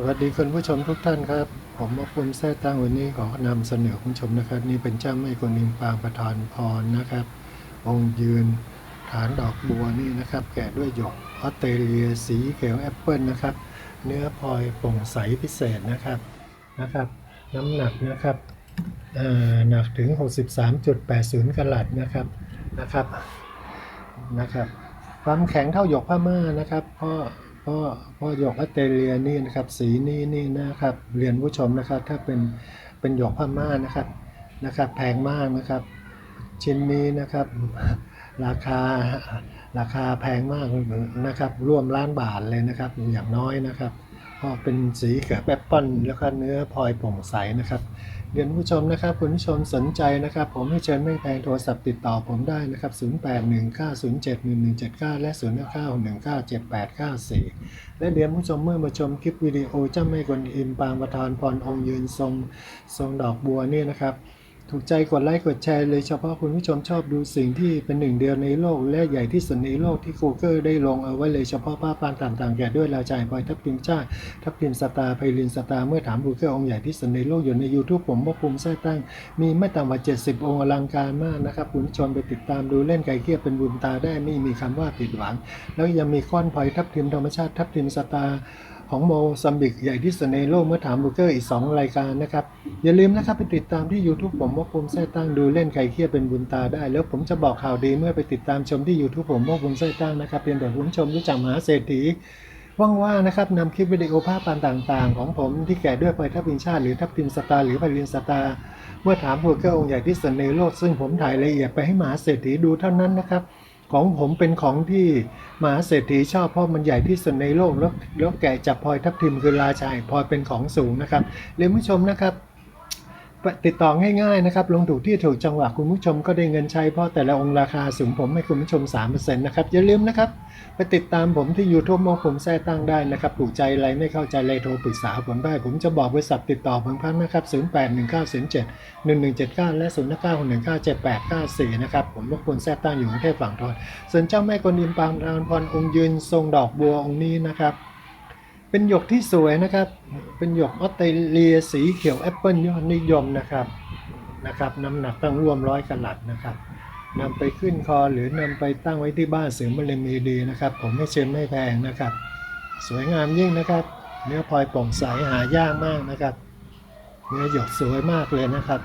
สวัสดีคุณผู้ชมทุกท่านครับ ผมมาภูมิแท้ตั้งวันนี้ขอนำเสนอคุณผู้ชมนะครับ นี่เป็นเจ้าแม่กวนิมปางประธานพรนะครับ องค์ยืนฐานดอกบัวนี่นะครับ แกะด้วยหยกออสเตรเลียสีเขียวแอปเปิลนะครับ เนื้อพลอยโปร่งใสพิเศษนะครับนะครับ น้ำหนักนะครับหนักถึง 63.80กะลัดนะครับนะครับนะครับ ความแข็งเท่าหยกผ้าม่านะครับพ่อ พ่อพ่อหยกออสเตรเลียนี่นะครับ สีนี้นี่นะครับเรียนผู้ชมนะครับ ถ้าเป็นเป็นหยกผ้าม่านะครับนะครับ แพงมากนะครับ ชิ้นนี้นะครับ ราคาราคาแพงมากนะครับ ร่วมล้านบาทเลยนะครับ อย่างน้อยนะครับ เพราะเป็นสีเขียวแอปเปิ้ลแล้วก็เนื้อพลอยโปร่งใสนะครับเรียนผู้ชมนะครับคุณผู้ชมสนใจนะครับ ผมให้เชิญไม่แพงโทรศัพท์ติดต่อผมได้นะครับ 0819071179 และ 09197894 และเรียนผู้ชมเมื่อมาชมคลิปวิดีโอเจ้าแม่กวนอิมปางประธานพรองค์ยืนทรงทรงดอกบัวนี่นะครับ ถูกใจกดไลค์กดแชร์เลยเฉพาะคุณผู้ชมชอบดูสิ่งที่เป็นหนึ่งเดียวในโลก และใหญ่ที่สุดในโลกที่ Google ได้ลงเอาไว้เลยเฉพาะภาพปานต่างๆแก่ด้วยลาจายพลอยทับทิมชาติทับทิมสตาร์ไพลินสตาร์เมื่อถาม Google องค์ใหญ่ที่สุดในโลกอยู่ใน YouTube ผมว่าภูมิไส้ตั้ง มีไม่ต่ำกว่า 70 องค์อลังการมากนะครับคุณผู้ชมไปติดตามดูเล่นไก่เกียเป็นบุญตาได้ไม่มีคำว่าผิดหวัง แล้วยังมีก้อนพลอยทับทิมธรรมชาติทับทิมสตาร์ของโมซัมบิกใหญ่ที่สุดในโลกเมื่อถามบูเกอร์อีก 2 รายการนะครับ อย่าลืมนะครับไปติดตามที่ YouTube ผมว่าภูมิไส้ตั้งดูเล่นไก่เคียเป็นบุญตาได้ แล้วผมจะบอกข่าวดีเมื่อไปติดตามชมที่ YouTube ผมว่าภูมิไส้ตั้งนะครับเพียงแต่คุณผู้ชมรู้จักมหาเศรษฐีว่างๆนะครับนำคลิปวิดีโอภาพปานต่างๆ ของผมที่แกะด้วยพลอยทับทิมชาติหรือทับทิมสตาร์หรือไพลินสตาร์เมื่อถามบูเกอร์องค์ใหญ่ที่สุดในโลกซึ่งผมถ่ายละเอียดไปให้มหาเศรษฐีดูเท่านั้นนะครับของผมเป็นของที่มหาเศรษฐีชอบเพราะมันใหญ่ที่สุดในโลกแล้วแล้วแกะจับพลอยทับทิมคือราชาแห่งพลอยเป็นของสูงนะครับเรียนผู้ชมนะครับ ติดต่อง่ายๆนะครับ ลงถูกที่ถูกจังหวะคุณผู้ชมก็ได้เงินใช้เพราะแต่ละองค์ราคาสูงผมให้คุณผู้ชม 3%นะครับ อย่าลืมนะครับ ไปติดตามผมที่ YouTube มอผมแท้ตั้งได้นะครับ ถูกใจอะไรไม่เข้าใจอะไรโทรปรึกษาผมได้ ผมจะบอกบริษัทติดต่อผมพันนะครับ 081907 1179 และ 09197894 นะครับ ผมรบกวนแท้ตั้งอยู่กรุงเทพฝั่งทนส่วนเจ้าแม่กวนอิมปางดานพรองค์ยืนทรงดอกบัวองค์นี้นะครับ เป็นหยกที่สวยนะครับ เป็นหยกออสเตรเลียสีเขียวแอปเปิลยอดนิยมนะครับนะครับน้ำหนักต้องร่วมร้อยกลัดนะครับนำไปขึ้นคอหรือนำไปตั้งไว้ที่บ้านเสริมบารมีดีนะครับ ผมไม่เชิญไม่แพงนะครับ สวยงามยิ่งนะครับ เนื้อพลอยโปร่งใสหายากมากนะครับ เนื้อหยกสวยมากเลยนะครับ